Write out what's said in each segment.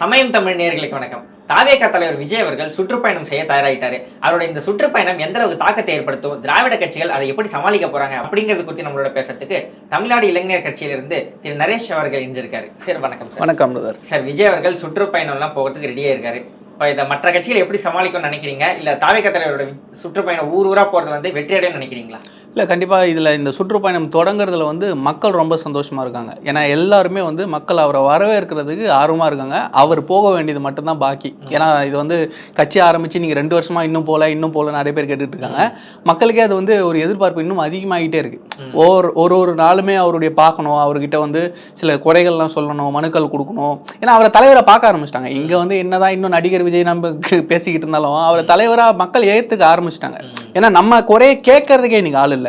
சமயம் தமிழ் நேயர்களுக்கு வணக்கம். தாவேகா தலைவர் விஜய் அவர்கள் சுற்றுப்பயணம் செய்ய தயாராயிட்டாரு. அவருடைய இந்த சுற்றுப்பயணம் எந்த அளவுக்கு தாக்கத்தை ஏற்படுத்தும் திராவிட கட்சிகள் அதை எப்படி சமாளிக்க போறாங்க அப்படிங்கிறது குறித்து நம்மளோட பேசுறதுக்கு தமிழ்நாடு இளைஞர் கட்சியிலிருந்து திரு நரேஷ் அவர்கள் இணைஞ்சிருக்காரு. சார் வணக்கம் சார். வணக்கம் சார் விஜய் அவர்கள் சுற்றுப்பயணம்லாம் போகிறதுக்கு ரெடியா இருக்காரு. இப்போ இதை மற்ற கட்சிகள் எப்படி சமாளிக்கும்னு நினைக்கிறீங்க? இல்ல தாவேகா தலைவரோட சுற்றுப்பயணம் ஊர் ஊரா போறது வந்து வெற்றி அடையும் நினைக்கிறீங்களா? இல்லை கண்டிப்பாக இதில் இந்த சுற்றுப்பயணம் தொடங்குறதுல வந்து மக்கள் ரொம்ப சந்தோஷமாக இருக்காங்க. ஏன்னா எல்லாருமே வந்து மக்கள் அவரை வரவேற்கிறதுக்கு ஆர்வமாக இருக்காங்க. அவர் போக வேண்டியது மட்டும்தான் பாக்கி. ஏன்னா இது வந்து கட்சி ஆரம்பித்து நீங்கள் ரெண்டு வருஷமாக இன்னும் போகல இன்னும் போகல நிறைய பேர் கேட்டுட்டு இருக்காங்க. மக்களுக்கே அது வந்து ஒரு எதிர்பார்ப்பு இன்னும் அதிகமாகிட்டே இருக்கு. ம். ஒரு ஒரு ஒரு நாளுமே அவருடைய பார்க்கணும் அவர்கிட்ட வந்து சில குறைகள்லாம் சொல்லணும் மனுக்கள் கொடுக்கணும். ஏன்னா அவரை தலைவரை பார்க்க ஆரம்பிச்சிட்டாங்க. இங்கே வந்து என்னதான் இன்னும் நடிகர் விஜய் நமக்கு பேசிக்கிட்டு இருந்தாலும் அவரை தலைவராக மக்கள் ஏற்றுக்க ஆரம்பிச்சிட்டாங்க. ஏன்னா நம்ம குறைய கேட்கறதுக்கே இன்னைக்கு ஆள் இல்லை.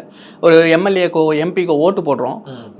ஒரு எம்எல்ஏக்கோ எம்பிக்கோ ஓட்டு போடுறோம்.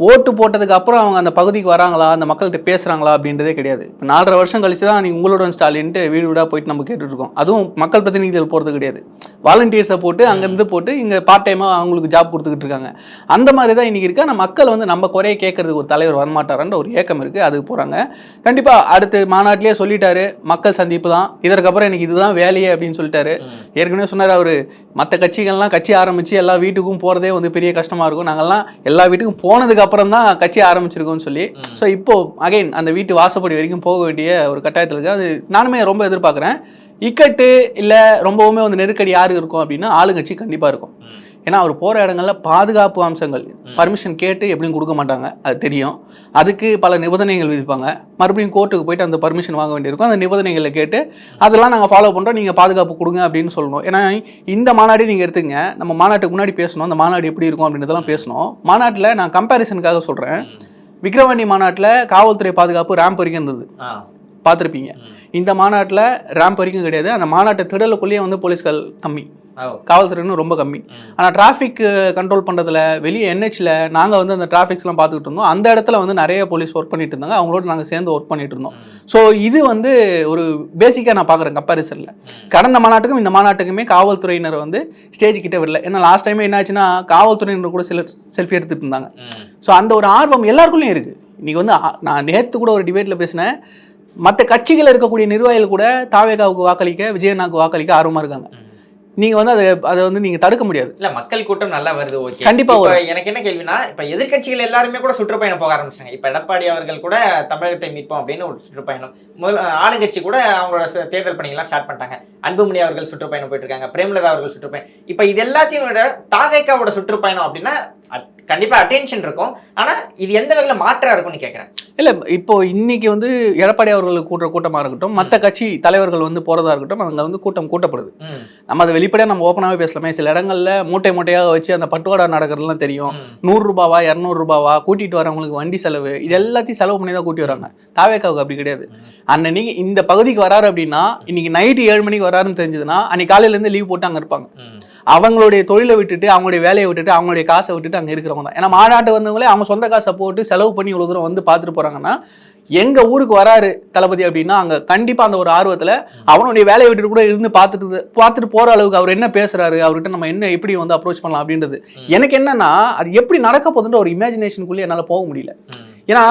ஓட்டு போட்டதுக்கு அப்புறம் அவங்க அந்த பகுதிக்கு வராங்களா அந்த மக்கள்கிட்ட பேசுறாங்களா அப்படின்றதே கிடையாது. இப்போ நாலரை வருஷம் கழிச்சு தான் நீங்க உங்களுடன் ஸ்டாலின்ட்டு வீடு வீடாக போயிட்டு நம்ம கேட்டுட்டு இருக்கோம் அதுவும் மக்கள் பிரதிநிதிகள் போகிறது கிடையாது. வாலண்டியர்ஸை போட்டு அங்கேருந்து போட்டு இங்கே பார்ட் டைமாக அவங்களுக்கு ஜாப் கொடுத்துக்கிட்டு இருக்காங்க. அந்த மாதிரி தான் இன்னைக்கு இருக்கு. ஆனால் மக்கள் வந்து நம்ம குறைய கேட்கறதுக்கு ஒரு தலைவர் வரமாட்டாரான்ற ஒரு ஏக்கம் இருக்கு. அதுக்கு போறாங்க. கண்டிப்பா அடுத்து மாநாட்டிலேயே சொல்லிட்டாரு. மக்கள் சந்திப்பு தான். இதற்கப்புறம் எனக்கு இதுதான் வேலையே அப்படின்னு சொல்லிட்டாரு. ஏற்கனவே சொன்னார் அவர். மற்ற கட்சிகள்லாம் கட்சி ஆரம்பிச்சு எல்லா வீட்டுக்கும் போகிறதே வந்து பெரிய கஷ்டமாக இருக்கும். நாங்கள்லாம் எல்லா வீட்டுக்கும் போனதுக்கு அப்புறம் தான் கட்சி ஆரம்பிச்சிருக்கோம்னு சொல்லி. ஸோ இப்போ அகைன் அந்த வீட்டு வாசப்படி வரைக்கும் போக வேண்டிய ஒரு கட்டாயத்தில் இருக்கு. அது நானுமே ரொம்ப எதிர்பார்க்குறேன். இக்கட்டு இல்லை ரொம்பவுமே வந்து நெருக்கடி யாரு இருக்கும் அப்படின்னா ஆளுங்கட்சி கண்டிப்பாக இருக்கும். ஏன்னா அவர் போகிற இடங்கள்ல பாதுகாப்பு அம்சங்கள் பர்மிஷன் கேட்டு எப்படியும் கொடுக்க மாட்டாங்க. அது தெரியும். அதுக்கு பல நிபந்தனைகள் விதிப்பாங்க. மறுபடியும் கோர்ட்டுக்கு போயிட்டு அந்த பர்மிஷன் வாங்க வேண்டியிருக்கும். அந்த நிபந்தனைகளை கேட்டு அதெல்லாம் நாங்கள் ஃபாலோ பண்ணுறோம் நீங்கள் பாதுகாப்பு கொடுங்க அப்படின்னு சொல்லணும். ஏன்னா இந்த மாநாடு நீங்கள் எடுத்துங்க நம்ம மாநாட்டுக்கு முன்னாடி பேசணும். அந்த மாநாடு எப்படி இருக்கும் அப்படின்றதெல்லாம் பேசணும். மாநாட்டில் நான் கம்பேரிசனுக்காக சொல்கிறேன் விக்ரவாணி மாநாட்டில் காவல்துறை பாதுகாப்பு ரேம்ப் வரைக்கும் இருந்தது. பார்த்துருப்பீங்க. இந்த மாநாட்டில் ரேம்ப் வரைக்கும் கிடையாது. அந்த மாநாட்டு திடலுக்குள்ளேயே வந்து போலீஸ்கள் கம்மி. ஓ. காவல்துறையினும் ரொம்ப கம்மி. ஆனால் டிராஃபிக் கண்ட்ரோல் பண்ணுறதுல வெளியே என்ஹெச்சில் நாங்கள் வந்து அந்த டிராஃபிக்ஸ்லாம் பார்த்துக்கிட்டு இருந்தோம். அந்த இடத்துல வந்து நிறைய போலீஸ் ஒர்க் பண்ணிட்டு இருந்தாங்க. அவங்களோட நாங்கள் சேர்ந்து ஒர்க் பண்ணிட்டு இருந்தோம். ஸோ இது வந்து ஒரு பேசிக்காக நான் பார்க்குறேன் கம்பாரிசனில் கடந்த மாநாட்டுக்கும் இந்த மாநாட்டுக்குமே காவல்துறையினர் வந்து ஸ்டேஜ் கிட்ட வரல ஏன்னா லாஸ்ட் டைம் என்ன ஆச்சுன்னா காவல்துறையினர் கூட சிலர் செல்ஃபி எடுத்துட்டு இருந்தாங்க. ஸோ அந்த ஒரு ஆர்வம் எல்லாருக்குள்ளேயும் இருக்குது இன்னைக்கு வந்து நான் நேற்று கூட ஒரு டிபேட்டில் பேசினேன். மற்ற கட்சிகள் இருக்கக்கூடிய நிர்வாகிகள் கூட தாவேகாவுக்கு வாக்களிக்க விஜயண்ணாவுக்கு வாக்களிக்க ஆர்வமாக இருக்காங்க. நீங்கள் வந்து அதை அதை வந்து நீங்கள் தடுக்க முடியாது. இல்ல மக்கள் கூட்டம் நல்லா வருது ஓகே. கண்டிப்பா இப்ப எனக்கு என்ன கேள்வினா இப்ப எதிர்க்கட்சிகள் எல்லாருமே கூட சுற்றுப்பயணம் போக ஆரம்பிச்சாங்க. இப்ப எடப்பாடி அவர்கள் கூட தமிழகத்தை மீட்போம் அப்படின்னு ஒரு சுற்றுப்பயணம். முதல் ஆளுங்கட்சி கூட அவங்களோட தேர்தல் பணிகள்லாம் ஸ்டார்ட் பண்ணிட்டாங்க. அன்புமணி அவர்கள் சுற்றுப்பயணம் போயிட்டு இருக்காங்க. பிரேமலதா அவர்கள் சுற்றுப்பயணம். இப்ப இது எல்லாத்தையும் விட தாவேக்காவோட சுற்றுப்பயணம் அப்படின்னா அட்- கண்டிப்பா அட்டென்ஷன் இருக்கும். ஆனா இது எந்த வகையில மாற்றா இருக்கும்னு கேக்குறேன். இல்லை இப்போ இன்னைக்கு வந்து எடப்பாடி அவர்களுக்கு கூட்டுற கூட்டமாக இருக்கட்டும் மற்ற கட்சி தலைவர்கள் வந்து போகிறதா இருக்கட்டும் அங்கே வந்து கூட்டம் கூட்டப்படுது. நம்ம அதை வெளிப்படையாக நம்ம ஓப்பனாகவே பேசலாமே. சில இடங்கள்ல மூட்டை மூட்டையாக வச்சு அந்த பட்டுவாடா நடக்கிறதுலாம் தெரியும். நூறு ரூபாவா இரநூறு ரூபாவா கூட்டிட்டு வரவங்களுக்கு வண்டி செலவு இது எல்லாத்தையும் செலவு பண்ணி தான் கூட்டி வராங்க. தாவேக்காவுக்கு அப்படி கிடையாது. அன்னைக்கு இந்த பகுதிக்கு வராரு அப்படின்னா இன்னைக்கு நைட்டு ஏழு மணிக்கு வராருன்னு தெரிஞ்சதுன்னா அன்னைக்கு காலையில இருந்து லீவ் போட்டு அங்க இருப்பாங்க. அவங்களுடைய தொழிலை விட்டுட்டு அவங்களுடைய வேலையை விட்டுட்டு அவங்களுடைய காசை விட்டுட்டு அங்க இருக்கிறவங்க தான். ஏன்னா மாநாட்டு வந்தவங்களே அவங்க சொந்த காசை போட்டு செலவு பண்ணி இவ்வளவு தூரம் வந்து பார்த்துட்டு போறாங்கன்னா எங்க ஊருக்கு வராரு தளபதி அப்படின்னா அங்க கண்டிப்பா அந்த ஒரு ஆர்வத்துல அவனுடைய வேலையை விட்டுட்டு கூட இருந்து பார்த்துட்டு பார்த்துட்டு போற அளவுக்கு அவர் என்ன பேசுறாரு அவர்கிட்ட நம்ம என்ன எப்படி வந்து அப்ரோச் பண்ணலாம் அப்படின்றது. எனக்கு என்னன்னா அது எப்படி நடக்க போகுதுன்ற ஒரு இமேஜினேஷனுக்குள்ளே என்னால போக முடியல. ஏன்னா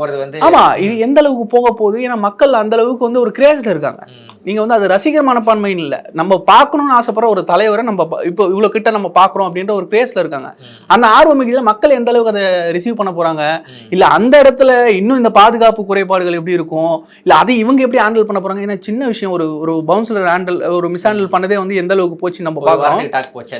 போறது வந்து ஆமா இது எந்த அளவுக்கு போக போகுது? ஏன்னா மக்கள் அந்த அளவுக்கு வந்து ஒரு கிரேஸ்ல இருக்காங்க. ம். நீங்க வந்து அது ரசிகர் மனப்பான்மைன்னு இல்ல. நம்ம பார்க்கணும்னு ஆசைப்படுற ஒரு தலைவரை நம்ம இப்போ இவ்வளவு கிட்ட நம்ம பார்க்கறோம் அப்படின்ற ஒரு கிரேஸ்ல இருக்காங்க. அந்த ஆர்வம் மிகுதியில் மக்கள் எந்த அளவுக்கு அதை ரிசீவ் பண்ண போறாங்க? இல்ல அந்த இடத்துல இன்னும் இந்த பாதுகாப்பு குறைபாடுகள் எப்படி இருக்கும்? இல்ல அதை இவங்க எப்படி ஹேண்டில் பண்ண போறாங்க? ஏன்னா சின்ன விஷயம் ஒரு ஒரு பவுன்சர் ஹேண்டில் ஒரு மிஸ் ஹேண்டில் பண்ணதே வந்து எந்த அளவுக்கு போச்சு நம்ம பார்க்கறோம்.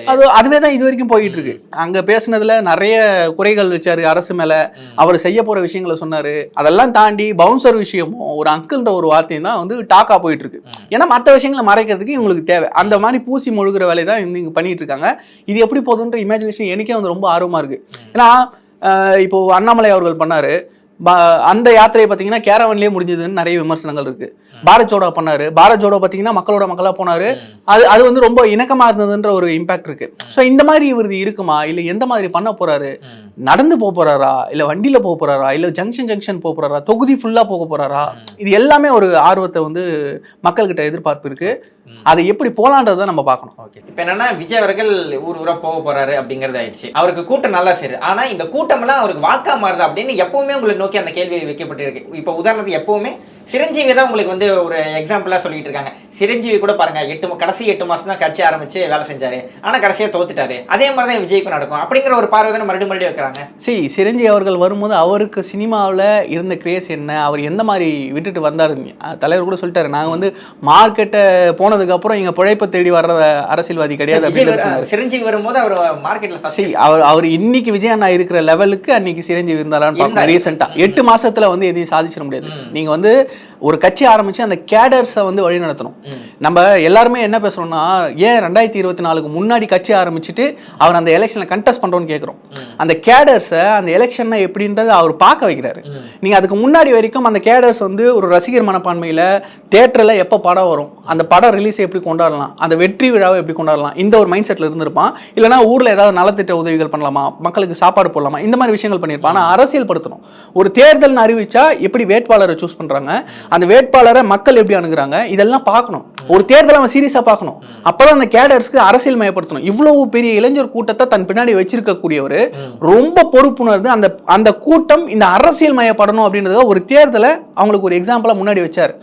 அது. அது அதுவே தான் இது வரைக்கும் போயிட்டு இருக்கு. அங்க பேசுனதுல நிறைய குறைகள் வச்சாரு அரசு மேல. அவர் செய்ய போற விஷயங்களை சொன்னாரு. அதெல்லாம் தாண்டி பவுன்சர் விஷயமும் ஒரு அங்கிள்ன்ற ஒரு வார்த்தையும் தான் வந்து டாக்கா போயிட்டு இருக்கு. ஏன்னா மற்ற விஷயங்களை மறைக்கிறதுக்கு இவங்களுக்கு தேவை. அந்த மாதிரி பூசி மொழுகிற வேலையை தான் இவங்க இங்க பண்ணிட்டு இருக்காங்க இது எப்படி போகுதுன்ற இமேஜினேஷன் எனக்கே வந்து ரொம்ப ஆர்வமா இருக்கு. ஏன்னா இப்போ அண்ணாமலை அவர்கள் பண்ணாரு. அந்த யாத்திரை பார்த்தீங்கன்னா கேரவன்லேயே முடிஞ்சதுன்னு நிறைய விமர்சனங்கள் இருக்கு. பாரத் ஜோடோ பண்ணாரு. பாரத் ஜோடோ பார்த்தீங்கன்னா மக்களோட மக்களா போனாரு. அது அது வந்து ரொம்ப இணக்கமா இருந்ததுன்ற ஒரு இம்பாக்ட் இருக்கு. ஸோ இந்த மாதிரி இவர் இருக்குமா? இல்லை எந்த மாதிரி பண்ண போறாரு? நடந்து போக போறாரா? இல்ல வண்டியில போக போறாரா? இல்ல ஜங்ஷன் ஜங்ஷன் போக போறாரா? தொகுதி ஃபுல்லா போக போறாரா? இது எல்லாமே ஒரு ஆர்வத்தை வந்து மக்கள்கிட்ட எதிர்பார்ப்பு இருக்கு. அதை எப்படி போலான்றதை நம்ம பார்க்கணும். ஓகே இப்போ என்னன்னா விஜய் அவர்கள் ஊர் ஊரா போக போறாரு அப்படிங்கிறது ஆயிடுச்சு. அவருக்கு கூட்டம் நல்லா சேரு. ஆனா இந்த கூட்டம்லாம் அவருக்கு வாக்கா மாறுது அப்படின்னு எப்பவுமே உங்களை நோக்கி அந்த கேள்வி வைக்கப்பட்டிருக்கு. இப்போ உதாரணத்துக்கு எப்பவுமே சிரஞ்சீவி தான் உங்களுக்கு வந்து ஒரு எக்ஸாம்பிளா சொல்லிட்டு இருக்காங்க. சிரஞ்சீவி கூட பாருங்க எட்டு கடைசி எட்டு மாசம் தான் கட்சி ஆரம்பிச்சு வேலை செஞ்சாரு. ஆனா கடைசியா தோத்துட்டாரு. அதே மாதிரி தான் விஜய்க்கும் நடக்கும். அப்படிங்கிற ஒரு பார்வை தானே மறுபடியும் மறுபடியும் வைக்கிறாங்க. சரி சிரஞ்சீவி அவர்கள் வரும்போது அவருக்கு சினிமாவில் இருந்த கிரேஸ் என்ன? அவர் எந்த மாதிரி விட்டுட்டு வந்தாரு? தலைவர் கூட சொல்லிட்டாரு. நாங்கள் வந்து மார்க்கெட்டை போனதுக்கப்புறம் இங்கே பிழைப்பை தேடி வர்ற அரசியல்வாதி கிடையாது அப்படின்னு. சிரஞ்சீவி வரும்போது அவர் மார்க்கெட்ல சரி அவர் அவர் இன்னைக்கு விஜய் அண்ணா இருக்கிற லெவலுக்கு அன்னைக்கு சிரஞ்சீவி இருந்தாரான்னு பார்க்கணும் எட்டு மாசத்துல வந்து எதையும் சாதிச்சிட முடியாது. நீங்க வந்து ஒரு கட்சி ஆரம்பிச்சு அந்த கேடர்ஸை வந்து வழி நடத்தணும். ம். நம்ம எல்லாருமே என்ன பேசுறோம்னா ஏன் ரெண்டாயிரத்தி இருபத்தி நாலுக்கு முன்னாடி கட்சி ஆரம்பிச்சுட்டு அவர் அந்த எலெக்ஷன்ல கண்டெஸ்ட் பண்றோம்னு கேட்குறோம். அந்த கேடர்ஸை அந்த எலெக்ஷன் எப்படின்றத அவர் பார்க்க வைக்கிறாரு. நீங்க அதுக்கு முன்னாடி வரைக்கும் அந்த கேடர்ஸ் வந்து ஒரு ரசிகர் மனப்பான்மையில தேட்டர்ல எப்போ படம் வரும் அந்த படம் ரிலீஸ் எப்படி கொண்டாடலாம் அந்த வெற்றி விழாவை எப்படி கொண்டாடலாம் இந்த ஒரு மைண்ட் செட்ல இருந்திருப்பான். இல்லைன்னா ஊர்ல ஏதாவது நலத்திட்ட உதவிகள் பண்ணலாமா மக்களுக்கு சாப்பாடு போடலாமா இந்த மாதிரி விஷயங்கள் பண்ணியிருப்பான். ஆனா அரசியல் படுத்தணும் ஒரு தேர்தல்னு அறிவிச்சா எப்படி வேட்பாளரை சூஸ் பண்றாங்க? அந்த வேட்பாளரை மக்கள் எப்படி அணுகுறாங்க? இதெல்லாம் பார்க்கணும். ஒரு தேர்தலை அவன் சீரியஸா பார்க்கணும். அப்பதான் அந்த கேடர்ஸ்க்கு அரசியல் மயப்படுத்தணும். இவ்வளவு பெரிய இளைஞர் கூட்டத்தை தன் பின்னாடி வச்சிருக்கக்கூடியவர் ரொம்ப பொறுப்புணர்ந்து அந்த அந்த கூட்டம் இந்த அரசியல் மயப்படணும் அப்படின்றத ஒரு தேர்தலை அவங்களுக்கு ஒரு எக்ஸாம்பிளா முன்னாடி வச்சார்.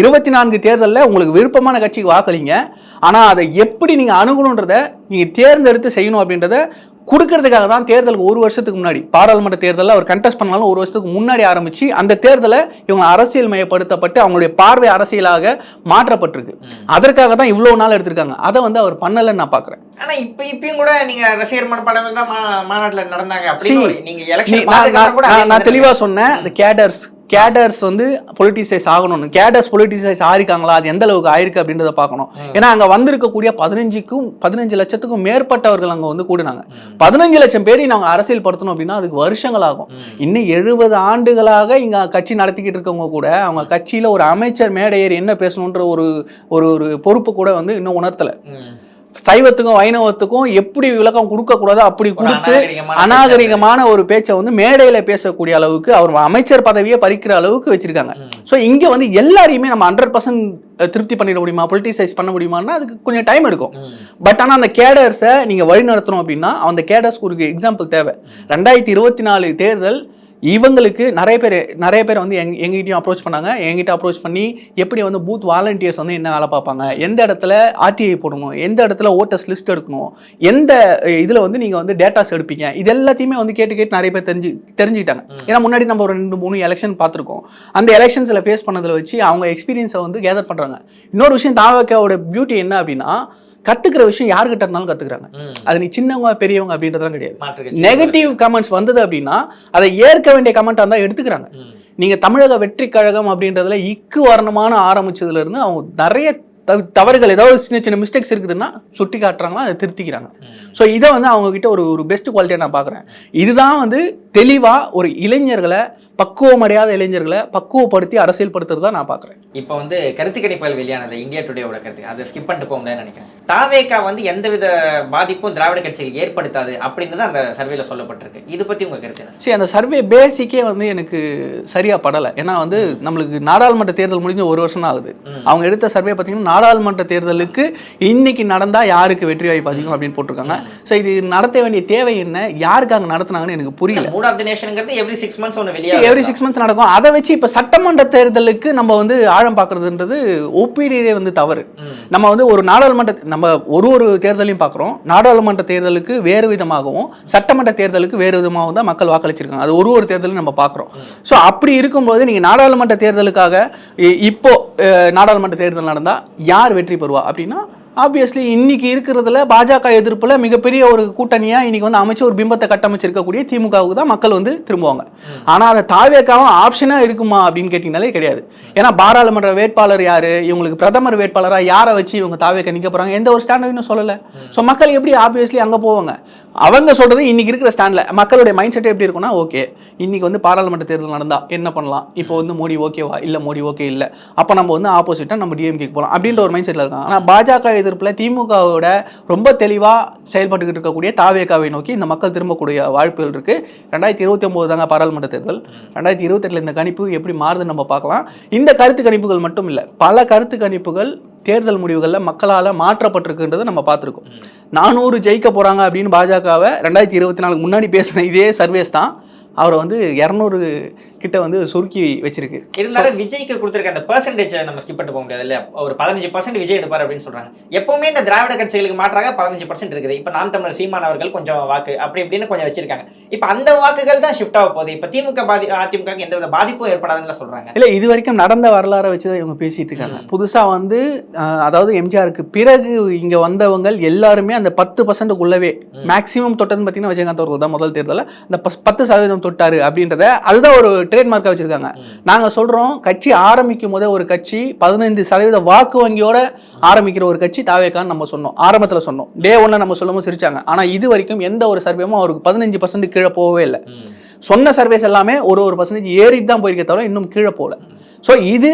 இருபத்தி நான்கு தேர்தலில் உங்களுக்கு விருப்பமான கட்சிக்கு வாக்களிங்க. ஆனா அதை எப்படி நீங்க அணுகணுன்றத நீங்க தேர்ந்தெடுத்து செய்யணும் அப்படின்றத கொடுக்கறதுக்காக தான் தேர்தலுக்கு ஒரு வருஷத்துக்கு முன்னாடி பாராளுமன்ற தேர்தலில் அவர் கண்டெஸ்ட் பண்ணாலும் ஒரு வருஷத்துக்கு முன்னாடி ஆரம்பிச்சு அந்த தேர்தலை இவங்க அரசியல் மயப்படுத்தப்பட்டு அவங்களுடைய பார்வை அரசியலாக மாற்றப்பட்டிருக்கு. அதற்காக தான் இவ்வளவு நாள் எடுத்திருக்காங்க. அதை வந்து அவர் பண்ணலைன்னு நான் பார்க்குறேன் ஆனா இப்ப இப்பயும் கூட நீங்க ரசிகர் மனப்பான்மையில் தான் மா- மாநாட்டுல நடந்தாங்க. நான் நான்- நான் நான் தெளிவா சொன்னேன் அந்த கேடர்ஸ் கேடர்ஸ் வந்து பொலிட்டிசைஸ் ஆகணும்னு. கேடர்ஸ் பொலிட்டிசைஸ் ஆயிருக்காங்களா? அது எந்த அளவுக்கு ஆயிருக்கு அப்படின்றத பார்க்கணும். ஏன்னா அங்க வந்திருக்கக்கூடிய பதினஞ்சுக்கும் பதினஞ்சு லட்சத்துக்கும் மேற்பட்டவர்கள் அங்க வந்து கூடினாங்க. பதினஞ்சு லட்சம் பேரை நாங்க அரசியல் படுத்தணும் அப்படின்னா அதுக்கு வருஷங்கள் ஆகும் இன்னும் எழுபது ஆண்டுகளாக இங்க கட்சி நடத்திக்கிட்டு இருக்கவங்க கூட அவங்க கட்சியில ஒரு அமைச்சர் மேடை ஏறி என்ன பேசணுன்ற ஒரு ஒரு ஒரு பொறுப்பு கூட வந்து இன்னும் உணர்த்தல. சைவத்துக்கும் வைணவத்துக்கும் எப்படி விளக்கம் கொடுக்க கூடாதோ அப்படி கொடுத்து அநாகரிகமான ஒரு பேச்சை வந்து மேடையில பேசக்கூடிய அளவுக்கு அவர் அமைச்சர் பதவியை பறிக்கிற அளவுக்கு வச்சிருக்காங்க. ஸோ இங்க வந்து எல்லாரையுமே நம்ம ஹண்ட்ரட் பர்சன்ட் திருப்தி பண்ணிட முடியுமா பொலிட்டிசைஸ் பண்ண முடியுமான்னா அதுக்கு கொஞ்சம் டைம் எடுக்கும். பட் ஆனால் அந்த கேடர்ஸை நீங்கள் வழி நடத்தணும் அப்படின்னா அந்த கேடர்ஸ்க்கு ஒரு எக்ஸாம்பிள் தேவை. ரெண்டாயிரத்தி இருபத்தி நாலு தேர்தல் இவங்களுக்கு நிறைய பேர் நிறைய பேர் வந்து எங் எங்கிட்டையும் அப்ரோச் பண்ணாங்க. எங்கிட்ட அப்ரோச் பண்ணி எப்படி வந்து பூத் வாலண்டியர்ஸ் வந்து என்ன வேலை பார்ப்பாங்க எந்த இடத்துல ஆர்டிஐ போடணும் எந்த இடத்துல ஓட்டர்ஸ் லிஸ்ட் எடுக்கணும் எந்த இதில் வந்து நீங்கள் வந்து டேட்டாஸ் எடுப்பீங்க இது எல்லாத்தையுமே வந்து கேட்டு கேட்டு நிறைய பேர் தெரிஞ்சு தெரிஞ்சுக்கிட்டாங்க. ஏன்னா முன்னாடி நம்ம ஒரு ரெண்டு மூணு எலெக்ஷன் பார்த்துருக்கோம். அந்த எலெக்ஷன்ஸில் ஃபேஸ் பண்ணதில் வச்சு அவங்க எக்ஸ்பீரியன்ஸை வந்து கேதர் பண்ணுறாங்க இன்னொரு விஷயம் தாவக்காவோட பியூட்டி என்ன அப்படின்னா கத்துக்கிற விஷயம் யாருக்கிட்ட இருந்தாலும் கத்துக்கிறாங்க. அது நீ சின்னவங்க பெரியவங்க அப்படின்றதெல்லாம் கிடையாது. நெகட்டிவ் கமெண்ட்ஸ் வந்தது அப்படின்னா அதை ஏற்க வேண்டிய கமெண்ட்டாக இருந்தால் எடுத்துக்கிறாங்க. நீங்க தமிழக வெற்றி கழகம் அப்படின்றதுல இக்கு வர்ணமான ஆரம்பிச்சதுல இருந்து அவங்க நிறைய தவ- தவறுகள் ஏதாவது சின்ன சின்ன மிஸ்டேக்ஸ் இருக்குதுன்னா சுட்டி காட்டுறாங்களா அதை திருத்திக்கிறாங்க. ஸோ இதை வந்து அவங்க கிட்ட ஒரு ஒரு பெஸ்ட் குவாலிட்டியாக நான் பார்க்குறேன் இதுதான் வந்து தெளிவா ஒரு இளைஞர்களை பக்குவமடையாத இளைஞர்களை பக்குவப்படுத்தி அரசியல்படுத்துறதா நான் பார்க்குறேன். இப்போ வந்து கருத்து கணிப்புகள் வெளியானது இந்தியா டுடேவோட கருத்து. அதை ஸ்கிப் பண்ணிட்டு போக முடியாதுன்னு நினைக்கிறேன். தாவேக்கா வந்து எந்தவித பாதிப்பும் திராவிட கட்சிகள் ஏற்படுத்தாது அப்படின்னு அந்த சர்வேல சொல்லப்பட்டிருக்கு. இது பத்தி உங்க கருத்து சரி அந்த சர்வே பேசிக்கே வந்து எனக்கு சரியா படலை. ஏன்னா வந்து நம்மளுக்கு நாடாளுமன்ற தேர்தல் முடிஞ்ச ஒரு வருஷம் தான் ஆகுது. அவங்க எடுத்த சர்வே பார்த்தீங்கன்னா நாடாளுமன்ற தேர்தலுக்கு இன்னைக்கு நடந்தா யாருக்கு வெற்றி வாய்ப்பு அதிகம் அப்படின்னு போட்டிருக்காங்க. ஸோ இது நடத்த வேண்டிய தேவை என்ன? யாருக்கு அங்கே நடத்துனாங்கன்னு எனக்கு புரியல. மூட் ஆஃப் தி நேஷனுங்கிறது எவ்ரி சிக்ஸ் மந்த்ஸ் ஒன்று வெளியே எவ்ரி சிக்ஸ் மந்த் நடக்கும். அதை வச்சு இப்போ சட்டமன்ற தேர்தலுக்கு நம்ம வந்து ஆழம் பார்க்கறதுன்றது ஒப்பீடியே வந்து தவறு. நம்ம வந்து ஒரு நாடாளுமன்ற நம்ம ஒரு ஒரு தேர்தலையும் பார்க்குறோம். நாடாளுமன்ற தேர்தலுக்கு வேறு விதமாகவும் சட்டமன்ற தேர்தலுக்கு வேறு விதமாகவும் தான் மக்கள் வாக்களிச்சிருக்காங்க. அது ஒரு ஒரு தேர்தலையும் நம்ம பார்க்குறோம். ஸோ அப்படி இருக்கும்போது நீங்கள் நாடாளுமன்ற தேர்தலுக்காக இப்போ நாடாளுமன்ற தேர்தல் நடந்தால் யார் வெற்றி பெறுவா? அப்படின்னா ஆப்வியஸ்லி இன்னைக்கு இருக்கிறதுல பாஜக எதிர்ப்புல மிகப்பெரிய ஒரு கூட்டணியா இன்னைக்கு வந்து அமைச்சு ஒரு பிம்பத்தை கட்டமைச்சிருக்கக்கூடிய திமுகவுக்கு தான் மக்கள் வந்து திரும்புவாங்க. ஆனா அதை தாவேக்காவும் ஆப்ஷனா இருக்குமா அப்படின்னு கேட்டீங்கனாலே கிடையாது. ஏன்னா பாராளுமன்ற வேட்பாளர் யாரு? இவங்களுக்கு பிரதமர் வேட்பாளரா யாரை வச்சு இவங்க தாவேக்க நிக்க போறாங்க? எந்த ஒரு ஸ்டாண்டும் இன்னும் சொல்லல. ஸோ மக்கள் எப்படி ஆப்வியஸ்லி அங்க போவாங்க? அவங்க சொல்றது இன்னைக்கு இருக்கிற ஸ்டாண்ட்ல மக்களுடைய மைண்ட் செட் எப்படி இருக்கும்னா ஓகே இன்னைக்கு வந்து பாராளுமன்ற தேர்தல் நடந்தா என்ன பண்ணலாம்? இப்போ வந்து மோடி ஓகேவா இல்ல மோடி ஓகே இல்ல. அப்ப நம்ம வந்து ஆப்போசிட்டா நம்ம டிஎம்கே போகலாம் அப்படின்ற ஒரு மைண்ட் செட்ல இருக்காங்க. ஆனா பாஜக எதிர்ப்பில் திமுகவோட ரொம்ப தெளிவாக செயல்பட்டுக்கிட்டு இருக்கக்கூடிய தாவேகாவை நோக்கி இந்த மக்கள் திரும்பக்கூடிய வாய்ப்புகள் இருக்குது ரெண்டாயிரத்தி இருபத்தி ஒம்பது தாங்க பாராளுமன்ற தேர்தல். ரெண்டாயிரத்தி இருபத்தெட்டில் இந்த கணிப்பு எப்படி மாறுதுன்னு நம்ம பார்க்கலாம். இந்த கருத்து கணிப்புகள் மட்டும் இல்லை பல கருத்து கணிப்புகள் தேர்தல் முடிவுகளில் மக்களால் மாற்றப்பட்டிருக்குன்றதை நம்ம பார்த்துருக்கோம். நானூறு ஜெயிக்க போகிறாங்க அப்படின்னு பாஜகவை ரெண்டாயிரத்தி இருபத்தி நாலுக்கு முன்னாடி பேசின இதே சர்வேஸ் தான். அவரை வந்து இரநூறு கிட்ட வந்து சுருக்கி வச்சிருக்கு. இருந்தாலும் விஜய்க்கு கொடுத்திருக்க அந்த பெர்சன்டேஜ் நம்ம ஸ்கிப் பண்ணிட்டு போக முடியாது இல்ல ஒரு பதினஞ்சு பர்சன்ட் விஜய் எடுப்பார் அப்படின்னு சொல்றாங்க. எப்பவுமே இந்த திராவிட கட்சிகளுக்கு மாற்றாக பதினஞ்சு பர்சன்ட் இருக்குது. இப்ப நாம் தமிழர் சீமான் அவர்கள் கொஞ்சம் வாக்கு அப்படி இப்படின்னு கொஞ்சம் வச்சிருக்காங்க. இப்ப அந்த வாக்குகள் தான் ஷிஃப்ட் ஆக போகுது. இப்ப திமுக பாதி அதிமுக எந்த வித பாதிப்பும் ஏற்படாதுன்னு சொல்றாங்க. இல்ல இது வரைக்கும் நடந்த வரலாறை வச்சு தான் இவங்க பேசிட்டு இருக்காங்க. புதுசா வந்து அதாவது எம்ஜிஆருக்கு பிறகு இங்க வந்தவங்க எல்லாருமே அந்த பத்து பர்சன்ட்டுக்குள்ளவே மேக்ஸிமம் தொட்டதுன்னு பார்த்தீங்கன்னா விஜயகாந்த் அவர்கள் தான் முதல் தேர்தலில். அந்த பத்து சதவீதம் தொட்டாரு அப்படின்றத அதுதான் ஒரு ட்ரேட்மார்க்காக வச்சிருக்காங்க. நாங்க சொல்றோம் கட்சி ஆரம்பிக்கும் போதே ஒரு கட்சி பதினைந்து சதவீத வாக்கு வங்கியோட ஆரம்பிக்கிற ஒரு கட்சி தாவேக்கான்னு நம்ம சொன்னோம். ஆரம்பத்துல சொன்னோம். டே ஒன்ல நம்ம சொல்லும்போது சிரிச்சாங்க. ஆனா இது வரைக்கும் எந்த ஒரு சர்வேமும் அவருக்கு பதினஞ்சு பர்சன்ட் கீழே போகவே இல்லை. சொன்ன சர்வேஸ் எல்லாமே ஒரு ஒரு பர்சன்டேஜ் ஏறிட்டு தான் போயிருக்கே தவிர இன்னும் கீழே போகல. ஸோ இது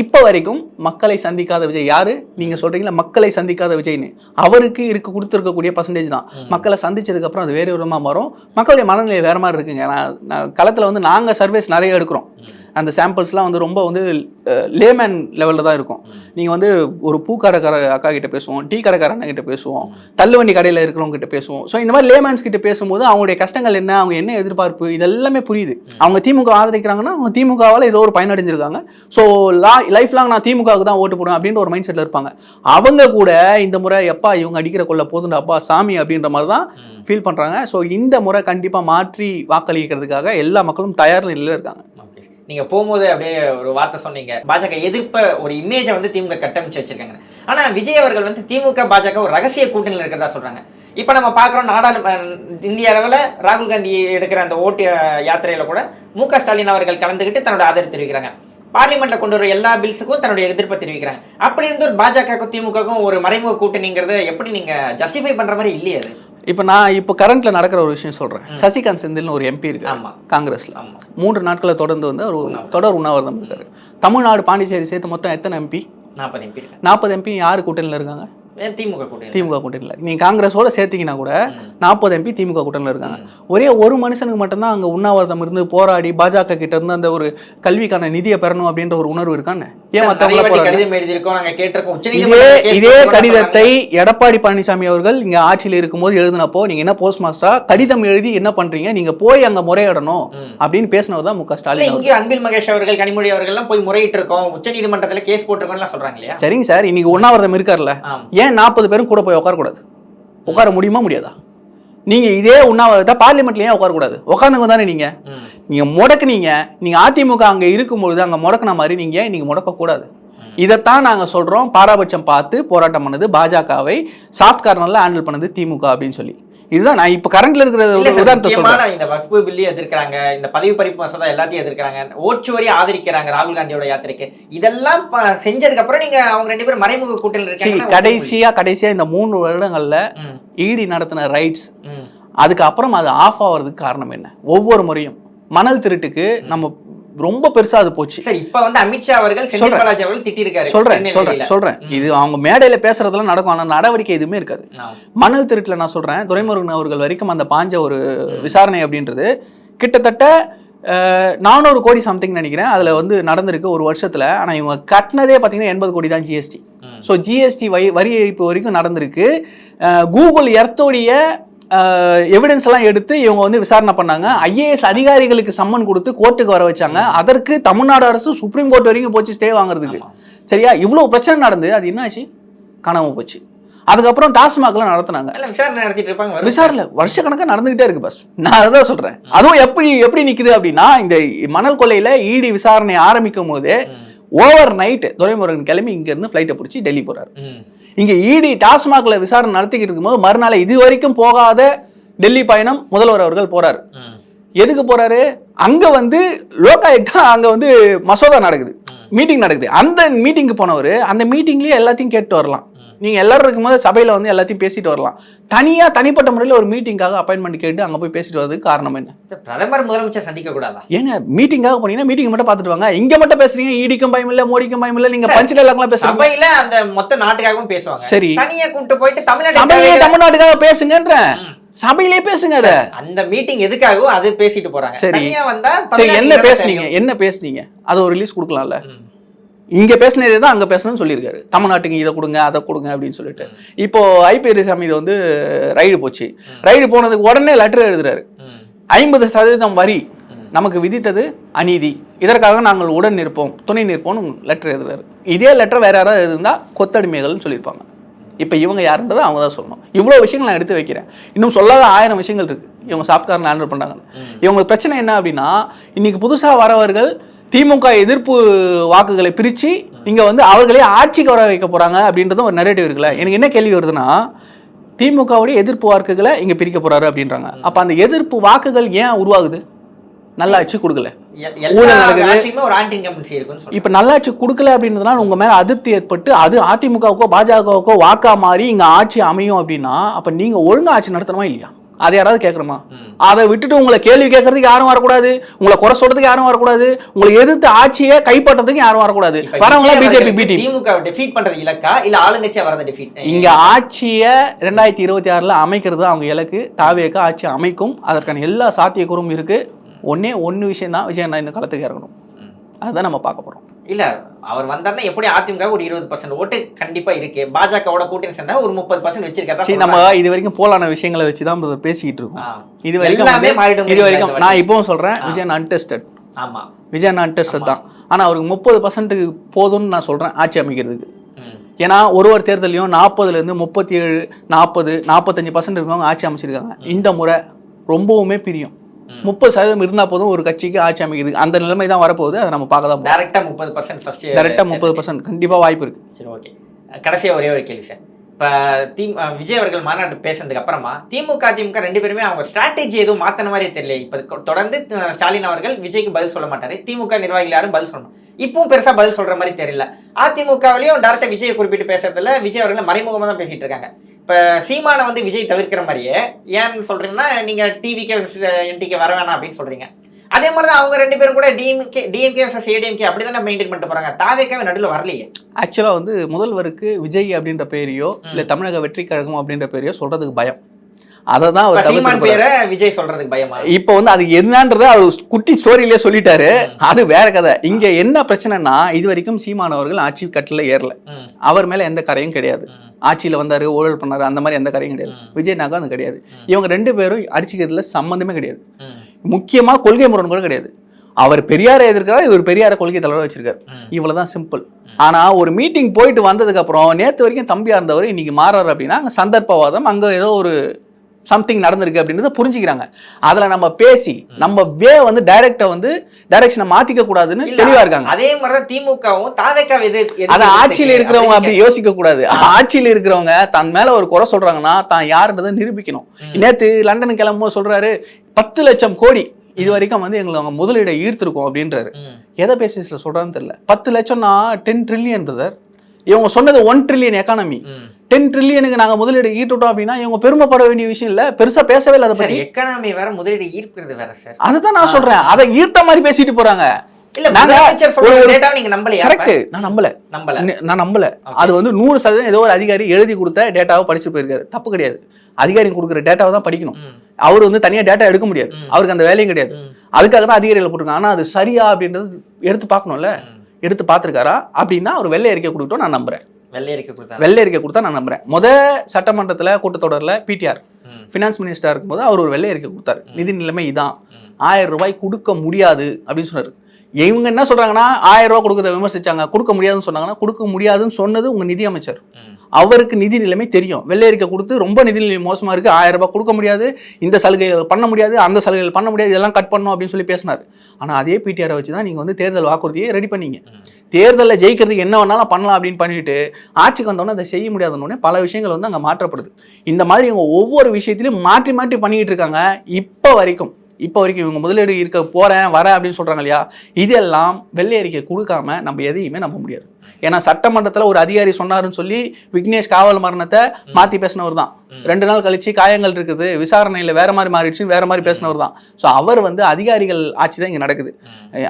இப்போ வரைக்கும் மக்களை சந்திக்காத விஜய். யாரு? நீங்க சொல்றீங்களா மக்களை சந்திக்காத விஜய்னு. அவருக்கு இருக்க கொடுத்துருக்கக்கூடிய பர்சன்டேஜ் தான். மக்களை சந்திச்சதுக்கு அப்புறம் அது வேறு விதமா மாறும். மக்களுடைய மனநிலை வேற மாதிரி இருக்குங்க. நான் களத்துல வந்து நாங்க சர்வேஸ் நிறைய எடுக்கிறோம். அந்த சாம்பிள்ஸ்லாம் வந்து ரொம்ப வந்து லேமேன் லெவலில் தான் இருக்கும். நீங்கள் வந்து ஒரு பூக்கடைக்கார அக்கா கிட்ட பேசுவோம் டீ கடைக்கார அண்ணா கிட்ட பேசுவோம் தள்ளுவண்டி கடையில் இருக்கிறவங்க கிட்ட பேசுவோம். ஸோ இந்த மாதிரி லேமேன்ஸ் கிட்ட பேசும்போது அவங்களுடைய கஷ்டங்கள் என்ன? அவங்க என்ன எதிர்பார்ப்பு? இதெல்லாமே புரியுது. அவங்க திமுக ஆதரிக்கிறாங்கன்னா அவங்க திமுகவால் ஏதோ ஒரு பயனடைஞ்சிருக்காங்க. ஸோ லா லைஃப் லாங் நான் திமுகவுக்கு தான் ஓட்டு போடுவேன் அப்படின்ற ஒரு மைண்ட் செட்டில் இருப்பாங்க. அவங்க கூட இந்த முறை எப்பா இவங்க அடிக்கிற கொள்ள போதுண்டா அப்பா சாமி அப்படின்ற மாதிரி தான் ஃபீல் பண்ணுறாங்க ஸோ இந்த முறை கண்டிப்பாக மாற்றி வாக்களிக்கிறதுக்காக எல்லா மக்களும் தயார் நிலையில் இருக்காங்க. நீங்க போகும்போது அப்படியே ஒரு வார்த்தை சொன்னீங்க. பாஜக எதிர்ப்ப ஒரு இமேஜை வந்து திமுக கட்டமைச்சு வச்சிருக்காங்க. ஆனா விஜய் அவர்கள் வந்து திமுக பாஜக ஒரு ரகசிய கூட்டணியில் இருக்கிறதா சொல்றாங்க. இப்ப நம்ம பாக்குறோம் நாடாளு இந்திய அளவில் ராகுல் காந்தி எடுக்கிற அந்த ஓட்டு யாத்திரையில் யாத்திரையில கூட மு க ஸ்டாலின் அவர்கள் கலந்துக்கிட்டு தன்னோட ஆதரவு தெரிவிக்கிறாங்க. பார்லிமெண்ட்ல கொண்டு வர எல்லா பில்ஸுக்கும் தன்னுடைய எதிர்ப்பை தெரிவிக்கிறாங்க. அப்படி இருந்து ஒரு பாஜகவுக்கும் திமுகவுக்கும் ஒரு மறைமுக கூட்டணிங்கிறத எப்படி நீங்க ஜஸ்டிஃபை பண்ற மாதிரி இல்லையே அது? இப்போ நான் இப்போ கரண்ட்ல நடக்கிற ஒரு விஷயம் சொல்றேன். சசிகாந்த் செந்தில்னு ஒரு எம்பி இருக்கு காங்கிரஸ்ல. மூன்று நாட்களை தொடர்ந்து வந்து ஒரு தொடர் உண்ணாவிரதம் இருக்காரு. தமிழ்நாடு பாண்டிச்சேரி சேர்த்து மொத்தம் எத்தனை எம்பி நாற்பது எம்பி நாற்பது எம்பி யார் கூட்டணியில் இருக்காங்க? திமுக கூட்டணி திமுக கூட்டணியில். நீங்க காங்கிரஸோட சேர்த்தீங்கன்னா கூட நாற்பது எம்பி திமுக கூட்டணியில் இருக்காங்க. ஒரே ஒரு மனுஷனுக்கு மட்டும்தான் அங்க உண்ணாவிரதம் இருந்து போராடி பாஜக கிட்ட இருந்து அந்த ஒரு கல்விக்கான நிதியை பெறணும் அப்படின்ற ஒரு உணர்வு இருக்கான்னு ஏன் மற்றவங்கள கடிதம் எழுதியிருக்கோம் நாங்க கேட்டிருக்கோம். இதே இதே கடிதத்தை எடப்பாடி பழனிசாமி அவர்கள் இங்க ஆட்சியில் இருக்கும்போது எழுதினப்போ நீங்க என்ன போஸ்ட் மாஸ்டரா கடிதம் எழுதி என்ன பண்றீங்க? நீங்க போய் அங்க முறையிடணும். அப்படின்னு பேசினவர் தான் மு க ஸ்டாலின். இங்கே அன்பில் மகேஷ் அவர்கள் கனிமொழி அவர்கள் எல்லாம் போய் முறையிட்டு இருக்கோம் உச்சநீதிமன்றத்துல கேஸ் போட்டிருக்கோம்லாம் சொல்றாங்க இல்லையா? சரிங்க சார் இன்னைக்கு உண்ணாவிரதம் இருக்கார்ல. ஏன் நாற்பது பேரும் கூட போய் உட்காரக்கூடாது? உட்கார முடியுமா முடியாதா? நீங்க இதே உண்ணாவிரதத்தை பார்லிமெண்ட்ல ஏன் உட்காரக்கூடாது? உட்காந்துங்க தானே நீங்க. நீங்க முடக்குனீங்க. நீங்க அதிமுக அங்க இருக்கும்பொழுது அங்க முடக்குன மாதிரி நீங்க நீங்க முடக்க கூடாது இதைத்தான் நாங்க சொல்றோம். பாராபட்சம் பார்த்து போராட்டம் பண்ணது பாஜகவை சாஃப்ட் கார்னர்ல ஹேண்டில் பண்ணது திமுக அப்படின்னு சொல்லி. இதுதான் நான் இப்ப கரண்ட்ல இருக்கிற உதாரணத்தை சொல்றேன். இந்த வக்ஃபு பில்லையும் எதிர்க்கிறாங்க இந்த பதவி பறிப்பு மசோதா எல்லாத்தையும் எதிர்க்கிறாங்க ஓட்சுவரி ஆதரிக்கிறாங்க ராகுல் காந்தியோட யாத்திரைக்கு. இதெல்லாம் செஞ்சதுக்கு அப்புறம் நீங்க அவங்க ரெண்டு பேரும் மறைமுக கூட்டணியில் இருக்காங்க கடைசியா கடைசியா இந்த மூன்று வருடங்கள்ல இடி நடத்தின ரைட்ஸ். அதுக்கப்புறம் அது ஆஃப் ஆகிறதுக்கு காரணம் என்ன? ஒவ்வொரு முறையும். மணல் திருட்டுக்கு நம்ம ரொம்ப பெருசா அது போச்சு. சார் இப்ப வந்து அமித்ஷா அவர்கள் செந்தில். பாலாஜி அவர்கள் திட்டிருக்காரு. சொல்றேன் சொல்றேன். சொல்றேன். இது அவங்க மேடையில பேசுறதெல்லாம் நடக்கும் ஆனா நடவடிக்கை எதுவுமே இருக்காது. மணல் திருட்டுல நான் சொல்றேன் துரைமுருகன் அவர்கள் வரைக்கும் அந்த பாஞ்ச ஒரு விசாரணை அப்படின்றது கிட்டத்தட்ட நானூறு கோடி சம்திங் நினைக்கிறேன். அதுல வந்து நடந்திருக்கு ஒரு வருஷத்துல. ஆனா இவங்க கட்டினதே பாத்தீங்கன்னா எண்பது கோடி தான் ஜிஎஸ்டி. ஸோ ஜிஎஸ்டி வை வரி ஏய்ப்பு வரைக்கும் நடந்திருக்கு. கூகுள் எர்த்தோடைய எவிடன்ஸ் எல்லாம் எடுத்து இவங்க வந்து விசாரணை பண்ணாங்க. ஐஏஎஸ் அதிகாரிகளுக்கு சம்மன் கொடுத்து கோர்ட்டுக்கு வர வச்சாங்க. அதற்கு தமிழ்நாடு அரசு சுப்ரீம் கோர்ட் வரைக்கும் போச்சு ஸ்டே வாங்குறதுக்கு. சரியா? இவ்வளவு பிரச்சனை நடந்து அது என்னாச்சு காணாம போச்சு. அதுக்கப்புறம் டாஸ்மாக்லாம் நடத்துனாங்க. விசாரணை நடத்திட்டு இருப்பாங்க. விசாரணை வருஷக்கணக்கா நடந்துகிட்டே இருக்கு பஸ் நான் அதான் சொல்றேன். அதுவும் எப்படி எப்படி நிக்குது அப்படின்னா இந்த மணல் கொள்ளையில இடி விசாரணை ஆரம்பிக்கும் போதே. ஓவர் நைட் துரைமுருகன் கிளம்பி இங்க இருந்து ஃபிளைட்டை பிடிச்சி டெல்லி போறாரு. இங்க இடி டாஸ்மாக்ல விசாரணை நடத்திக்கிட்டு இருக்கும்போது மறுநாள் இது வரைக்கும் போகாத டெல்லி பயணம் முதல்வர் அவர்கள் போறாரு. எதுக்கு போறாரு? அங்க வந்து லோகாயுக்தா அங்க வந்து மசோதா நடக்குது. மீட்டிங் நடக்குது. அந்த மீட்டிங்க்கு போனவர் அந்த மீட்டிங்லயே எல்லாத்தையும் கேட்டு வரலாம். நீங்க எல்லாரும் இருக்கும்போது சபையில வந்து எல்லாத்தையும் பேசிட்டு வரலாம். தனியா தனிப்பட்ட முறையில் ஒரு மீட்டிங்காக அப்பாயின்மெண்ட் கேட்டு அங்க போய் பேசிட்டு வரதுக்கு காரணம் என்ன? பிரதமர் முதலமைச்சர் சந்திக்க கூடாதா? ஏங்க மீட்டிங்காக போனீங்கன்னா மீட்டிங் மட்டும் பார்த்துட்டு வாங்க. இங்க மட்டும் பேசுறீங்க ஈடிக்கும் பயம் இல்ல மோடிக்கும் பயம் இல்ல நீங்க பஞ்ச் டைலாக்லாம் பேசுறீங்க. சபையில அந்த மொத்த நாட்டுக்காகவும் பேசுவாங்க. சரி. தனியா கூட்டு போயிட்டு சபையிலே தமிழ்நாடு தமிழ்நாட்டுக்காக பேசுங்கன்ற ம். சபையிலே பேசுங்க அத. அந்த மீட்டிங் எதுக்காகவோ அது பேசிட்டு போறாங்க. சரி. வந்தா சரி என்ன பேசுனீங்க? என்ன பேசுனீங்க? அது ஒரு ரிலீஸ் கொடுக்கலாம்ல. இங்க பேசினதே தான் அங்க பேசணும்னு சொல்லியிருக்காரு. தமிழ்நாட்டுக்கு இதை கொடுங்க அதை கொடுங்க அப்படின்னு சொல்லிட்டு. இப்போ ஐபிஎல் சாமி இது வந்து ரைடு போச்சு. ரைடு போனதுக்கு உடனே லெட்டர் எழுதுறாரு. ஐம்பது சதவீதம் வரி. நமக்கு விதித்தது அநீதி. இதற்காக நாங்கள் உடன் நிற்போம் துணை நிற்போம்னு லெட்டர் எழுதுறாரு. இதே லெட்டர் வேற யாராவது இருந்தா கொத்தடிமைகள்னு சொல்லியிருப்பாங்க. இப்போ இவங்க யாருன்றதை அவங்க தான் சொல்லணும். இவ்வளோ விஷயங்கள் நான் எடுத்து வைக்கிறேன். இன்னும் சொல்லாத ஆயிரம் விஷயங்கள் இருக்கு. இவங்க சாஃப்ட்வேர் ஹேண்டில் பண்ணாங்க இவங்க பிரச்சனை என்ன அப்படின்னா இன்னைக்கு புதுசாக வரவர்கள் திமுக எதிர்ப்பு வாக்குகளை பிரித்து இங்கே வந்து அவர்களே ஆட்சிக்கு வர வைக்க போகிறாங்க அப்படின்றதும் ஒரு நெரேட்டிவ் இருக்குல்ல. எனக்கு என்ன கேள்வி வருதுன்னா திமுகவுடைய எதிர்ப்பு வாக்குகளை இங்கே பிரிக்க போறாரு அப்படின்றாங்க. அப்போ அந்த எதிர்ப்பு வாக்குகள் ஏன் உருவாகுது? நல்லாட்சி கொடுக்கல. இப்ப நல்லாட்சி கொடுக்கல அப்படின்றதுனால உங்க மேல அதிருப்தி ஏற்பட்டு அது அதிமுகவுக்கோ பாஜகவுக்கோ வாக்கா மாறி இங்க ஆட்சி அமையும் அப்படின்னா அப்ப நீங்க ஒழுங்கா ஆட்சி நடத்தணுமா இல்லையா? அதை யாராவது கேட்கணுமா. அதை விட்டுட்டு உங்களை கேள்வி கேட்கறதுக்கு யாரும் வரக்கூடாது. உங்களை குறை சொல்றதுக்கு யாரும் வரக்கூடாது. உங்களை எதிர்த்து ஆட்சியை கைப்பற்றதுக்கு யாரும் வரக்கூடாது. வரவங்களா பிஜேபி அவர்களுக்கு பி டீம் திமுக டிஃபீட் பண்றது இலக்கா? இல்ல ஆளுங்கட்சியா வரத டிஃபீட் இங்க ஆட்சியை ரெண்டாயிரத்தி இருபத்தி ஆறுல அமைக்கிறது அவங்க இலக்கு. தாவேக்க ஆட்சி அமைக்கும். அதற்கான எல்லா சாத்தியக்கூறும் இருக்கு. ஒன்னே ஒன்னு விஷயம் தான் விஜய் அண்ணா இந்த களத்துக்கு இறங்கணும். அதுதான் நம்ம பார்க்க போறோம். இல்ல அவர் வந்தாருன்னா எப்படி அதிமுக ஒரு இருபது பர்சன்ட் ஓட்டு கண்டிப்பா இருக்கு. பாஜகவோட கூட்டணி சேர்ந்தா ஒரு முப்பது பர்சன்ட் வச்சிருக்கா சரி நம்ம இது வரைக்கும் போலான விஷயங்களை வச்சு தான் பேசிக்கிட்டு இருக்கோம். இது வரைக்கும் எல்லாமே மாறிடும் இது வரைக்கும் நான் இப்பவும் சொல்றேன் விஜய் அன்டெஸ்டட் ஆமா. விஜய் அன்டெஸ்டட் தான். ஆனா அவருக்கு முப்பது பர்சன்ட்டுக்கு போதும்னு நான் சொல்றேன் ஆட்சி அமைக்கிறதுக்கு. ஏன்னா ஒரு ஒரு தேர்தலையும் நாற்பதுல இருந்து முப்பத்தி ஏழு நாற்பது நாற்பத்தஞ்சு பர்சன்ட் இருக்கவங்க ஆட்சி அமைச்சிருக்காங்க. இந்த முறை ரொம்பவுமே பிரியும். முப்பது சதவீதம் இருந்தா போதும் ஒரு கட்சிக்கு ஆட்சி அமைக்கிறது அந்த நிலைமை தான் வரப்போகுது. அதை நம்ம பார்க்க தான் டைரக்டா முப்பது பர்சன்ட் ஃபர்ஸ்ட் டேரெக்டாக முப்பது பர்சன்ட் கண்டிப்பா வாய்ப்பு இருக்கு. சரி ஓகே கடைசியா ஒரே ஒரு கேள்வி சார் இப்போ தி விஜய் அவர்கள் மாநாடு பேசுனதுக்கு அப்புறமா திமுக திமுக ரெண்டு பேருமே அவங்க ஸ்ட்ராட்டஜி எதுவும் மாற்றின மாதிரியே தெரியல. இப்போ தொடர்ந்து ஸ்டாலின் அவர்கள் விஜய்க்கு பதில் சொல்ல மாட்டார். திமுக நிர்வாகிகள் யாரும் பதில் சொல்லணும் இப்பவும் பெருசாக பதில் சொல்கிற மாதிரி தெரியல. அதிமுகவிலையும் டேரக்டா விஜயை குறிப்பிட்டு பேசுறதுல விஜய் அவர்கள் மறைமுகமாக தான் பேசிகிட்டு இருக்காங்க. இப்போ சீமானை வந்து விஜய் தவிர்க்கிற மாதிரியே ஏன்னு சொல்கிறீங்கன்னா நீங்கள் டிவிக்கே என்டிக்கே வர வேணாம் அப்படின்னு சொல்கிறீங்க அதே மாதிரி தான் அவங்க ரெண்டு பேரும் கூட டிஎம்கே டிஎம்கே ஏடிஎம்கே அப்படி தானே மெயின்டைன் பண்ணிட்டு போறாங்க. தாவேக்காவே நடுவில் வரலையே. ஆக்சுவலா வந்து முதல்வருக்கு விஜய் அப்படின்ற பேரையோ இல்ல தமிழக வெற்றி கழகம் அப்படின்ற பேரையோ சொல்றதுக்கு பயம். அதை தான் அவர் பேரை விஜய் சொல்றதுக்கு பயமா? இப்போ வந்து அது என்னன்றத அவர் குட்டி ஸ்டோரியிலே சொல்லிட்டாரு. அது வேற கதை. இங்க என்ன பிரச்சனைனா இது வரைக்கும் சீமான் அவர்கள் ஆட்சி கட்டில ஏறல. அவர் மேல எந்த கரையும் கிடையாது. ஆட்சியில வந்தாரு ஊழல் பண்ணாரு அந்த மாதிரி எந்த கரையும் கிடையாது. ம். விஜய்னாக்கா அது கிடையாது. இவங்க ரெண்டு பேரும் அடிச்சுக்கிறதுல சம்பந்தமே கிடையாது. ம், முக்கியமா கொள்கை முரண் கூட கிடையாது. அவர் பெரியாரை எதிர்க்கிறார் இவர் பெரியார கொள்கை தலைவராக வச்சிருக்காரு. இவ்வளவுதான் சிம்பிள் ஆனா ஒரு மீட்டிங் போயிட்டு வந்ததுக்கு அப்புறம் நேத்து வரைக்கும் தம்பியா இருந்தவர் இன்னைக்கு மாறாரு அப்படின்னா அங்க சந்தர்ப்பவாதம் அங்க ஏதோ ஒரு சம்திங் நடந்திருக்கு அப்படின்றத புரிஞ்சுக்கிறாங்க. அதுல நம்ம பேசி நம்ம வே வந்து டைரக்டா வந்து டைரக்ஷனை மாத்திக்க கூடாதுன்னு தெளிவா இருக்காங்க. அதே மாதிரிதான் திமுகவும் தாவேக்காவை எது அத ஆட்சியில இருக்கு இருக்கிறவங்க அப்படி யோசிக்க கூடாது. ஆட்சியில இருக்கிறவங்க தன் மேல ஒரு குறை சொல்றாங்கன்னா தான் யாருன்றதை நிரூபிக்கணும். நேத்து லண்டன் கிளம்பும்போது சொல்றாரு பத்து லட்சம் கோடி இது வரைக்கும் வந்து எங்களை அவங்க முதலீடை ஈர்த்திருக்கோம் அப்படின்றாரு. எதை பேசிஸ்ல சொல்றான்னு தெரியல. பத்து லட்சம்னா டென் ட்ரில்லியன் பிரதர் இவங்க சொன்னது ஒன் ட்ரில்லியன் எக்கானமி. டென் ட்ரில்லியனுக்கு நாங்க முதலீடு ஈட்டுட்டோம் அப்படின்னா இவங்க பெருமைப்பட வேண்டிய விஷயம் இல்ல. பெருசா பேசவே இல்லை அதை பத்தி. எக்கனாமி வேற முதலீடு ஈர்க்கிறது வேற சார் அதுதான் நான் சொல்றேன். அதை ஈர்த்த மாதிரி பேசிட்டு Okay. அது வந்து நூறு சதவீதம் ஏதோ ஒரு அதிகாரி எழுதி கொடுத்த டேட்டாவை படிச்சு போயிருக்காரு. தப்பு கிடையாது. அதிகாரி கொடுக்குற டேட்டாவை தான் படிக்கணும். அவர் வந்து தனியா டேட்டா எடுக்க முடியாது. அவருக்கு அந்த வேலையும் கிடையாது. அதுக்காக தான் அதிகாரிகள் போட்டிருக்காங்க. ஆனா அது சரியா அப்படின்றது எடுத்து பார்க்கணும்ல. ம். எடுத்து பார்த்திருக்காரா? அப்படின்னா அவர் வெள்ளை அறிக்கை கொடுக்கட்டும் நான் நம்புறேன். வெள்ளை அறிக்கை கொடுத்தாங்க வெள்ளை அறிக்கை கொடுத்தா நான் நம்புறேன். முத சட்டமன்றத்துல கூட்டத்தொடர்ல பிடிஆர் ஃபினான்ஸ் மினிஸ்டரா இருக்கும்போது அவர் ஒரு வெள்ளை அறிக்கை கொடுத்தாரு. நிதி நிலைமை இதான். ஆயிரம் ரூபாய் கொடுக்க முடியாது அப்படின்னு சொன்னாரு. இவங்க என்ன சொல்றாங்கன்னா ஆயிரம் ரூபாய் கொடுக்கறத விமர்சிச்சாங்க கொடுக்க முடியாதுன்னு சொன்னாங்கன்னா கொடுக்க முடியாதுன்னு சொன்னது உங்க நிதி அமைச்சர். அவருக்கு நிதி நிலைமை தெரியும். வெள்ளையரிக்கை கொடுத்து ரொம்ப நிதி நிலைமை மோசமாக இருக்கு. ஆயிரம் ரூபாய் கொடுக்க முடியாது. இந்த சலுகைகள் பண்ண முடியாது. அந்த சலுகைகள் பண்ண முடியாது. இதெல்லாம் கட் பண்ணணும் அப்படின்னு சொல்லி பேசினார். ஆனால் அதே பிடிஆரை வச்சு தான் நீங்கள் வந்து தேர்தல் வாக்குறுதியை ரெடி பண்ணீங்க. தேர்தலில் ஜெயிக்கிறதுக்கு என்ன வேணாலும் பண்ணலாம் அப்படின்னு பண்ணிட்டு ஆட்சிக்கு வந்தோடனே அதை செய்ய முடியாதுன்னு பல விஷயங்கள் வந்து அங்கே மாற்றப்படுது. இந்த மாதிரி இவங்க ஒவ்வொரு விஷயத்திலையும் மாற்றி மாற்றி பண்ணிக்கிட்டு இருக்காங்க. இப்போ வரைக்கும் இப்போ வரைக்கும் இவங்க முதலீடு இருக்க போகிறேன் வரேன் அப்படின்னு சொல்கிறாங்க இல்லையா? இதெல்லாம் வெள்ளை அறிக்கை கொடுக்காம நம்ம எதையுமே நம்ப முடியாது. ஏன்னா சட்டமன்றத்தில் ஒரு அதிகாரி சொன்னாருன்னு சொல்லி விக்னேஷ் காவல் மரணத்தை மாத்தி பேசினவர் தான். ரெண்டு நாள் கழிச்சு காயங்கள் இருக்குது விசாரணையில் வேற மாதிரி மாறிடுச்சு வேற மாதிரி பேசினவர் தான். ஸோ அவர் வந்து அதிகாரிகள் ஆட்சி தான் இங்கே நடக்குது.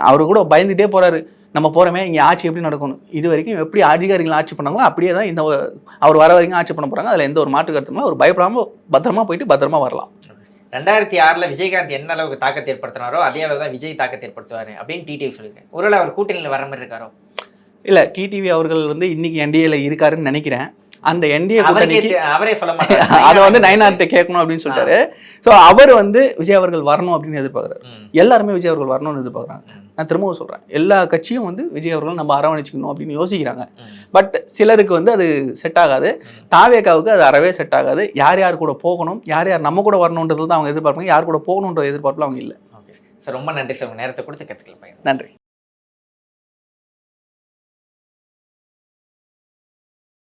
அவரு கூட பயந்துட்டே போறாரு. நம்ம போறோமே இங்க ஆட்சி எப்படி நடக்கணும்? இது வரைக்கும் எப்படி அதிகாரிகள் ஆட்சி பண்ணாங்களோ அப்படியே தான் இந்த அவர் வர வரைக்கும் ஆட்சி பண்ண போறாங்க. அதுல எந்த ஒரு மாற்று கருத்துமே அவர் பயப்படாம பத்திரமா போயிட்டு பத்திரமா வரலாம். ரெண்டாயிரத்தி ஆறுல விஜயகாந்த் என்ன அளவுக்கு தாக்கத்தை ஏற்படுத்தினாரோ அதே அளவு தான் விஜய் தாக்கத்தை ஏற்படுத்துவாரு அப்படின்னு டிடிவி சொல்லியிருக்கேன் ஒருவேளை அவர் கூட்டணியில் வர மாதிரி இருக்காரோ? இல்ல டிடிவி அவர்கள் வந்து இன்னைக்கு என்டிஏல இருக்காருன்னு நினைக்கிறேன். அந்த என்டிஏ கூட்டணிக்கு அவரே சொல்ல மாட்டாரு. அதை வந்து நயனார்ட்ட கேட்கணும் அப்படின்னு சொல்லிட்டாரு. ஸோ அவர் வந்து விஜய் அவர்கள் வரணும் அப்படின்னு எதிர்பார்க்குறாரு. எல்லாருமே விஜய் அவர்கள் வரணும்னு எதிர்பார்க்குறாங்க. நான் திரும்பவும் சொல்றேன். எல்லா கட்சியும் வந்து விஜய் அவர்கள் நம்ம அரவணைச்சிக்கணும் அப்படின்னு யோசிக்கிறாங்க. பட் சிலருக்கு வந்து அது செட் ஆகாது. தாவேக்காவுக்கு அது அறவே செட் ஆகாது. யார் யார் கூட போகணும் யார் யார் நம்ம கூட வரணுன்றது தான் அவங்க எதிர்பார்ப்பாங்க. யார் கூட போகணுன்ற எதிர்பார்ப்புல அவங்க இல்லை. ஓகே. சார் ரொம்ப நன்றி சார். நேரத்தை கொடுத்து கற்றுக்கலாம் நன்றி.